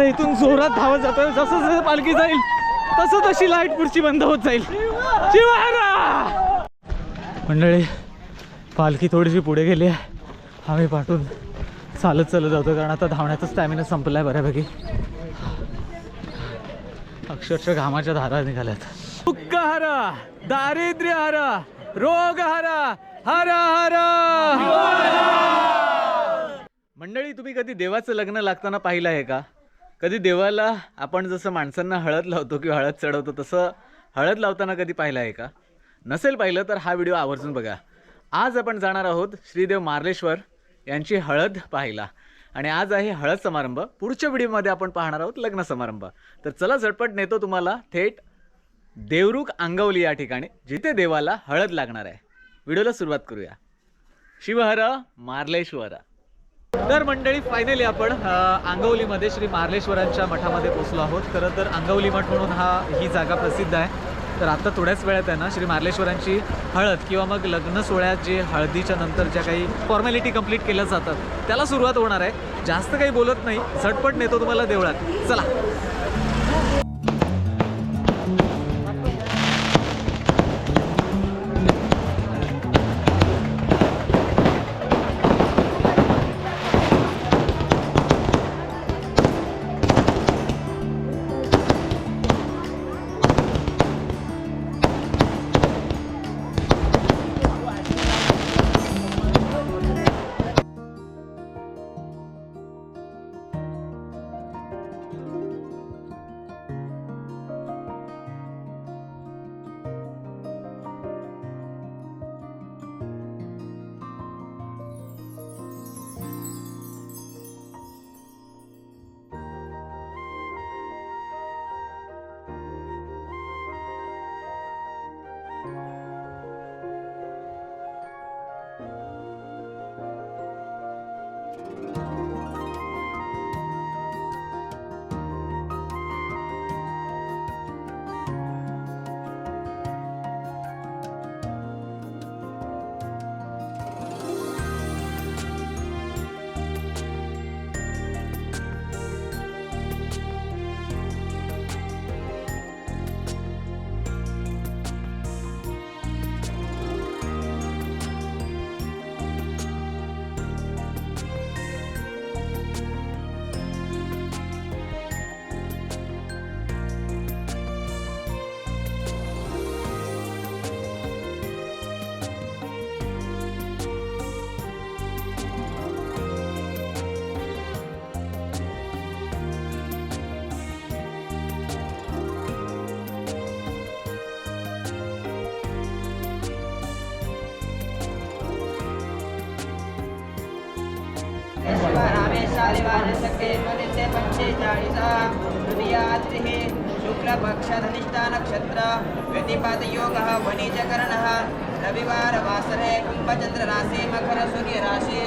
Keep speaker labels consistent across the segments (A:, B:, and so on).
A: आता इथून जोरात धावत जातोय. जसं जसं पालखी जाईल तसं तशी लाइट पुढची बंद होत जाईल. शिवारा! मंडळी पालखी थोडीशी पुढे गेली आहे. आम्ही पाठून चालत चालत जातो कारण आता धावण्याचा स्टॅमिना संपला आहे बऱ्यापैकी. अक्षरशः घामाच्या धारा निघाल्यात. दुःख हरा दारिद्र्य हरा रोग हरा हरा हरा मंडळी तुम्ही कधी देवाचं लग्न लागताना पाहिलं आहे का? कधी देवाला आपण जसं माणसांना हळद लावतो किंवा हळद चढवतो तसं हळद लावताना कधी पाहिलं आहे का? नसेल पाहिलं तर हा व्हिडिओ आवर्जून बघा. आज आपण जाणार आहोत श्रीदेव मार्लेश्वर यांची हळद पाहायला. आणि आज आहे हळद समारंभ. पुढच्या व्हिडिओमध्ये आपण पाहणार आहोत लग्न समारंभ. तर चला झटपट नेतो तुम्हाला थेट देवरुख अंगवली या ठिकाणी जिथे देवाला हळद लागणार आहे. व्हिडिओला सुरुवात करूया. शिवहर मार्लेश्वर. तर मंडळी फायनली आपण आंगवलीमध्ये श्री मार्लेश्वरांच्या मठामध्ये पोहोचलो आहोत. खरं तर आंगवली मठ म्हणून हा ही जागा प्रसिद्ध आहे. तर आता थोड्याच वेळात आहे ना श्री मार्लेश्वरांची हळद किंवा मग लग्न सोहळ्यात जे हळदीच्या नंतर ज्या काही फॉर्मॅलिटी कंप्लीट केल्या जातात त्याला सुरुवात होणार आहे. जास्त काही बोलत नाही झटपट नेतो तुम्हाला देवळात. चला.
B: रामेशालिवानसके पंचेचाळीसा तृतीयात्रिः शुक्लपक्षधनिष्ठा नक्षत्र व्यतिपातयोगः वणिजकरणः रविवारवासरे कुम्भचन्द्रराशि मकरसूर्यराशि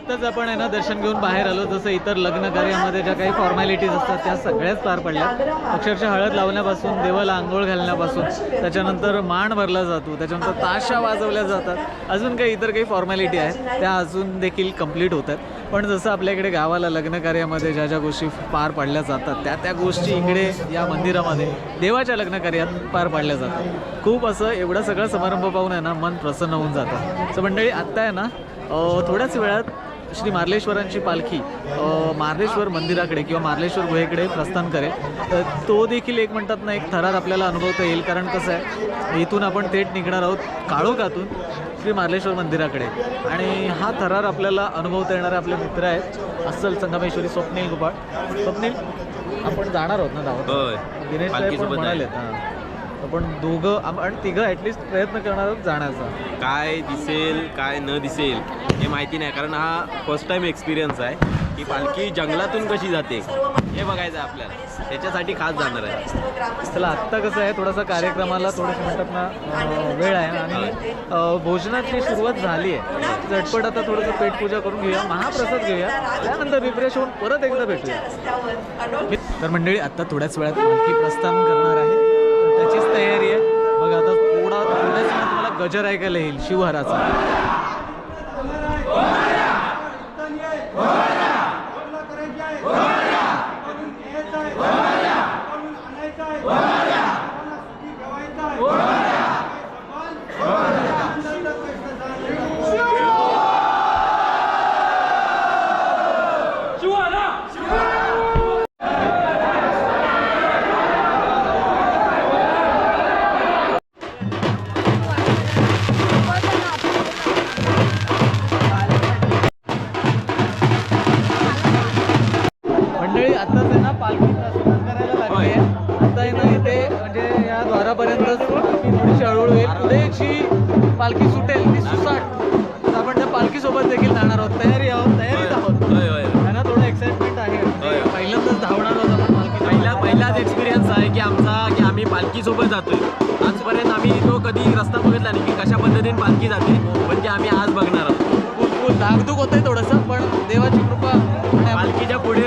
A: आत्ताच आपण आहे ना दर्शन घेऊन बाहेर आलो जसं इतर लग्न कार्यामध्ये ज्या काही फॉर्मॅलिटीज असतात त्या सगळ्याच पार पडल्या. अक्षरशः हळद लावण्यापासून देवाला आंघोळ घालण्यापासून त्याच्यानंतर माण भरला जातो त्याच्यानंतर ताशा वाजवल्या जातात. अजून काही इतर काही फॉर्मॅलिटी आहेत त्या अजून देखील कंप्लीट होतात. पण जसं आपल्याकडे गावाला लग्न कार्यामध्ये ज्या ज्या गोष्टी पार पाडल्या जातात त्या त्या गोष्टी इकडे या मंदिरामध्ये देवाच्या लग्न कार्यात पार पाडल्या जातात. खूप असं एवढं सगळं समारंभ पाहून आहे ना मन प्रसन्न होऊन जातं. सो मंडळी आत्ता आहे ना थोड्याच वेळात श्री मार्लेश्वरांची पालखी मार्लेश्वर मंदिराकडे किंवा मार्लेश्वर गुहेकडे प्रस्थान करेल. तर तो देखील एक म्हणतात ना एक थरार आपल्याला अनुभवता येईल. कारण कसं आहे इथून आपण थेट निघणार आहोत काळोखातून श्री मार्लेश्वर मंदिराकडे. आणि हा थरार आपल्याला अनुभवता येणारे आपले मित्र आहेत अस्सल संगमेश्वरी स्वप्नील गोपाळ. स्वप्नील आपण जाणार आहोत ना
C: होय.
A: दिनेश साहेब म्हणाले आपण दोघं आम- आणि तिघं ॲटलिस्ट प्रयत्न करणार आहोत जाण्याचा.
C: काय दिसेल काय न दिसेल हे माहिती नाही. कारण हा फर्स्ट टाइम एक्सपिरियन्स आहे की पालखी जंगलातून कशी जाते हे बघायचं आहे आपल्याला. त्याच्यासाठी खास जाणार आहे.
A: चला आत्ता कसं आहे थोडासा कार्यक्रमाला थोडंसं म्हणतात ना वेळ आहे. आणि भोजनाची सुरुवात झाली आहे. झटपट आता थोडंसं पेटपूजा करून घेऊया महाप्रसाद घेऊया. त्यानंतर रिफ्रेश होऊन परत एकदा भेटूया. तर मंडळी आत्ता थोड्याच वेळात पालखी प्रस्थान करणार तयारी आहे. बघा आता थोडा थोड्याच मला गजर ऐकायला येईल शिवहराचा.
C: आम्ही पालखीसोबत जातोय आजपर्यंत आम्ही तो कधी रस्ता बघितला नाही की कशा पद्धतीने पालखी जाते ते आम्ही आज बघणार आहोत
A: फुल फुल धाकधूक होतंय थोडंसं पण देवाची कृपा आहे.
C: पालखीच्या पुढे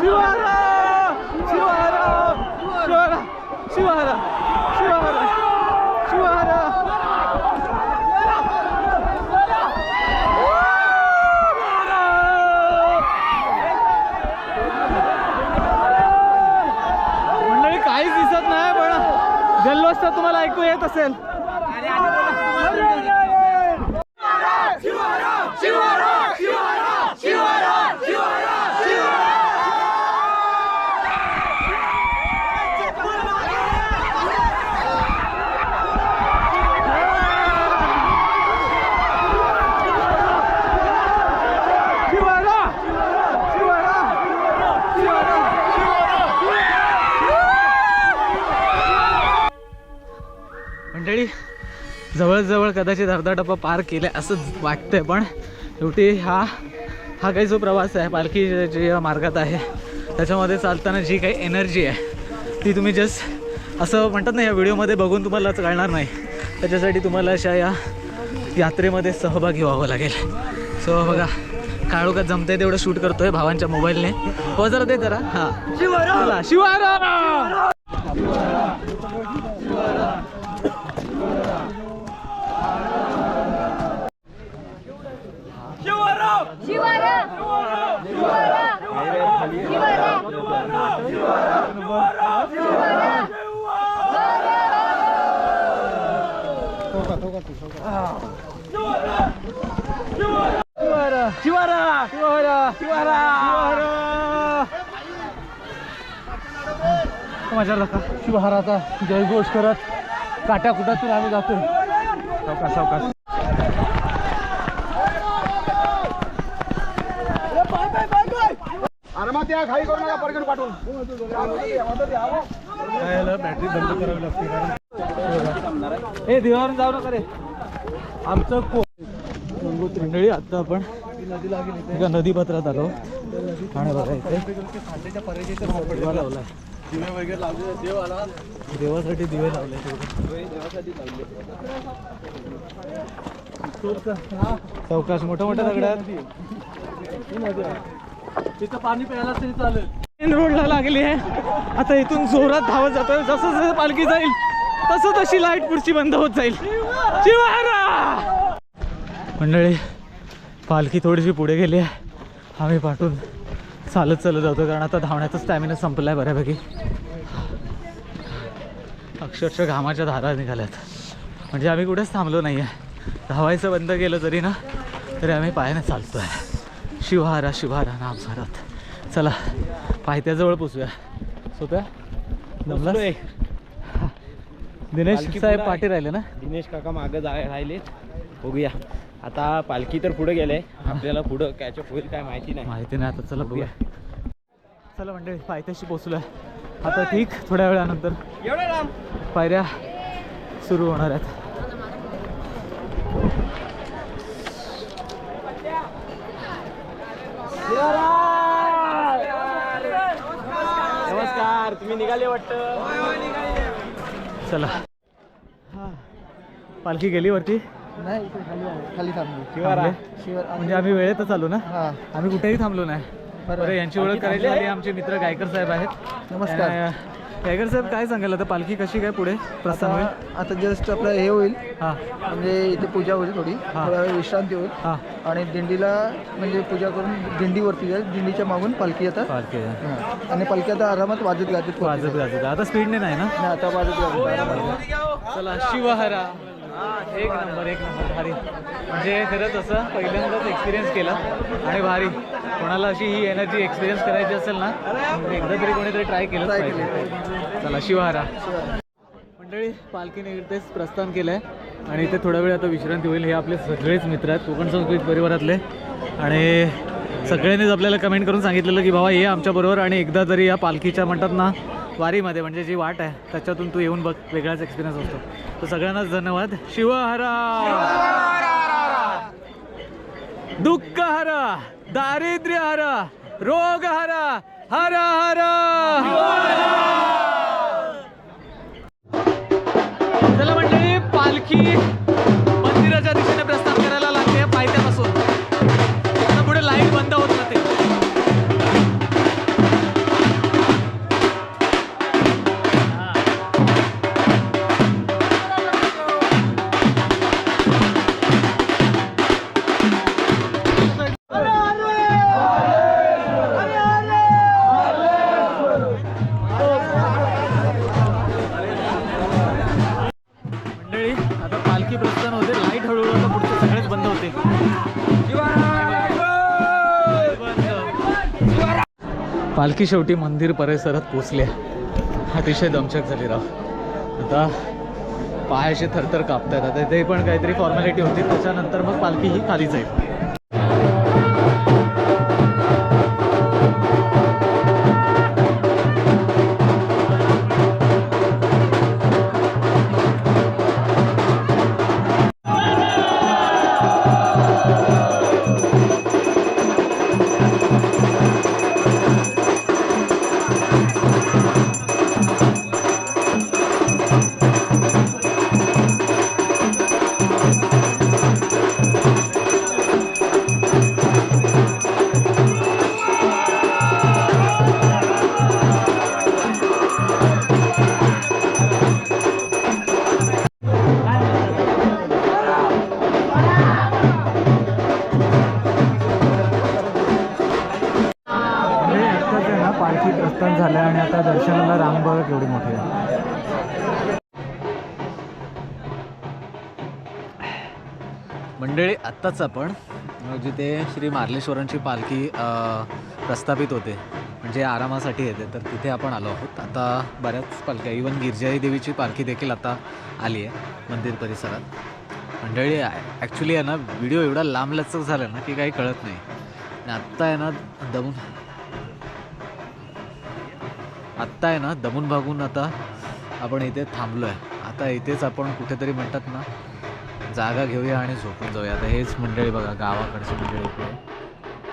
A: शिवारा शिवारा शिवारा शिवारा शिवारा शिवारा मंडळी काहीच दिसत नाही पण जल्लोष तर तुम्हाला ऐकू जवळजवळ कदाचित अर्धा टप्पा पार केला असं वाटतंय पण शेवटी हा हा काही जो प्रवास आहे. पालखी जे- मार्गात आहे त्याच्यामध्ये चालताना जी काही एनर्जी आहे ती तुम्ही जस्ट असं म्हणतात ना या व्हिडिओमध्ये बघून तुम्हाला कळणार नाही. त्याच्यासाठी तुम्हाला अशा या यात्रेमध्ये सहभागी व्हावं लागेल. सो बघा काळोखात जमतंय तेवढं शूट करतोय भावांच्या मोबाईलने हो जरा दे जरा. हां. शिवारा शिवारा
D: शिवारा शिवारा
A: शिवारा शिवारा माझ्या लका शिवहाराचा जयघोष करत काटाकुटातून आम्ही जातो सावकाश सावकाश बॅटरी बंद करावी लागते. हे देवावर जाऊ नका रे. आमचं को गंगोत्री मंडळी आता आपण एका नदी पात्रात आलो. आणि बघा इथे. दिवा लावलाय. देवासाठी दिवे लावले. चौकाश मोठ्या मोठ्या दगडात. तिथं पाणी प्यायला तरी चालेल. मेन रोडला लागली आहे. आता इथून जोरात धावत जातोय. जसं जसं पालखी जाईल तसं तशी लाइट पुढची बंद होत जाईल. मंडळी पालखी थोडीशी पुढे गेली आहे. आम्ही पाठून चालत चालत जातो कारण आता धावण्याचा स्टॅमिना संपला आहे बऱ्यापैकी. अक्षरशः घामाच्या धारा निघाल्यात. म्हणजे आम्ही कुठेच थांबलो नाही आहे धावायचं बंद केलं तरी ना तरी आम्ही पायाने चालतो आहे शिवहारा शिवहारा नाम सरत चला पायथ्याजवळ पोचूया. सोप्या जमला दिनेश साहेब. पाठी राहिले ना?
C: दिनेश काका मागं जा राहिलेत. बघूया. आता पालखी तर पुढे गेले आपल्याला पुढं कॅचअप होईल काय माहिती नाही.
A: माहिती नाही आता चला बघूया. चला मंडळी पायथ्याशी पोचलोय. आता ठीक थोड्या वेळानंतर पायऱ्या सुरू होणार आहेत
C: नमस्कार तुम्ही निघाले वाटतं?
A: चला. हा पालखी गेली वरती?
E: नाही खाली खाली थांबलो.
A: म्हणजे आम्ही वेळेतच आलो ना? आम्ही कुठेही थांबलो नाही. बरं. यांची ओळख करायची आमचे मित्र गायकर साहेब आहेत.
E: नमस्कार.
A: गायकर साहेब काय सांगाल? आता पालखी कशी काय पुढे? प्रस्थान होईल?
E: आता जस्ट आपलं हे होईल.
A: हां.
E: म्हणजे इथे पूजा होईल थोडी.
A: हा.
E: थोडा वेळ विश्रांती होईल.
A: हां.
E: आणि दिंडीला म्हणजे पूजा करून दिंडीवरती जाईल. दिंडीच्या मागून पालखी आता
A: पालखी
E: हा. आणि पालखी आता आरामात वाजत गाजत
A: वाजत. गाजत. आता स्पीडने नाही ना?
E: नाही आता वाजत गाजत. आरामात
A: चला शिवहरा एक नंबर एक नंबर भारी. म्हणजे खरंच असं पहिल्यांदाच एक्सपिरियन्स केला. आणि भारी. कोणाला अशी ही एनर्जी एक्सपिरियन्स करायची असेल ना तर एकदा तरी कोणीतरी ट्राय केलं पाहिजे. चला शिवहारा. मंडळी पालखीने इथेच प्रस्थान केलं आहे आणि इथे थोडा वेळ आता विश्रांती होईल. हे आपले सगळेच मित्र आहेत कोकण संस्कृत परिवारातले. आणि सगळ्यांनीच आपल्याला कमेंट करून सांगितलेलं की बाबा ये आमच्याबरोबर आणि एकदा तरी या पालखीच्या म्हणतात ना वारीमध्ये म्हणजे जी वाट आहे त्याच्यातून तू येऊन बघ वेगळाच एक्सपिरियन्स असतो. तर सगळ्यांनाच धन्यवाद. शिवहरा दुःख हरा दारिद्र्य हरा रोग हरा हर हर! चला मंडळी पालखी पालखी शेवटी मंदिर परिसरात पोचले अतिशय दमछक झाली राव. आता पायाचे थरथर कापतात आता ते पण काहीतरी फॉर्मॅलिटी होती. त्याच्यानंतर मग पालखी ही खाली जाईल. आत्ताच आपण जिथे श्री मार्लेश्वरांची पालखी प्रस्थापित होते म्हणजे आरामासाठी येते तर तिथे आपण आलो आहोत. आता बऱ्याच पालख्या इवन गिरजाई देवीची पालखी देखील आता आली आहे मंदिर परिसरात. मंडळी ॲक्च्युली आहे ना व्हिडिओ एवढा लांबलचक झाला ना की काही कळत नाही. आणि आत्ता आहे ना दमून आत्ता आहे ना दमून भागून आता आपण इथे थांबलो आहे आता इथेच आपण कुठेतरी म्हणतात ना जागा घेऊया आणि झोपून जाऊया. आता हेच मंडळी बघा गावाकडची मंडळी इकडे.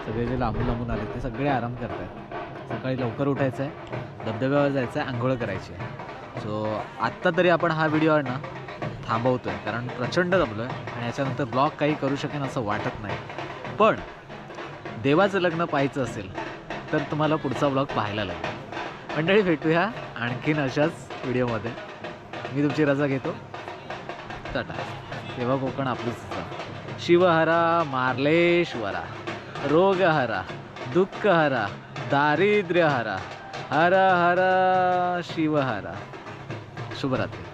A: सगळे जे लांबून लांबून आले. ते सगळे आराम करत आहेत सकाळी लवकर उठायचं आहे धबधब्यावर जायचं आहे आंघोळ करायची आहे. सो आत्ता तरी आपण हा व्हिडिओ आहे ना थांबवतो आहे कारण प्रचंड दमलो आहे आणि याच्यानंतर ब्लॉग काही करू शकेन असं वाटत नाही. पण देवाचं लग्न पाहायचं असेल तर तुम्हाला पुढचा ब्लॉग पाहायला लागेल. मंडळी भेटूया आणखीन अशाच व्हिडिओमध्ये मी तुमची रजा घेतो. टाटा. तेव्हा कोकण आपलीच शिवहरा मार्लेश्वरा रोगहरा दुःखहरा दारिद्र्यहरा हर हर शिवहरा. शुभरात्री.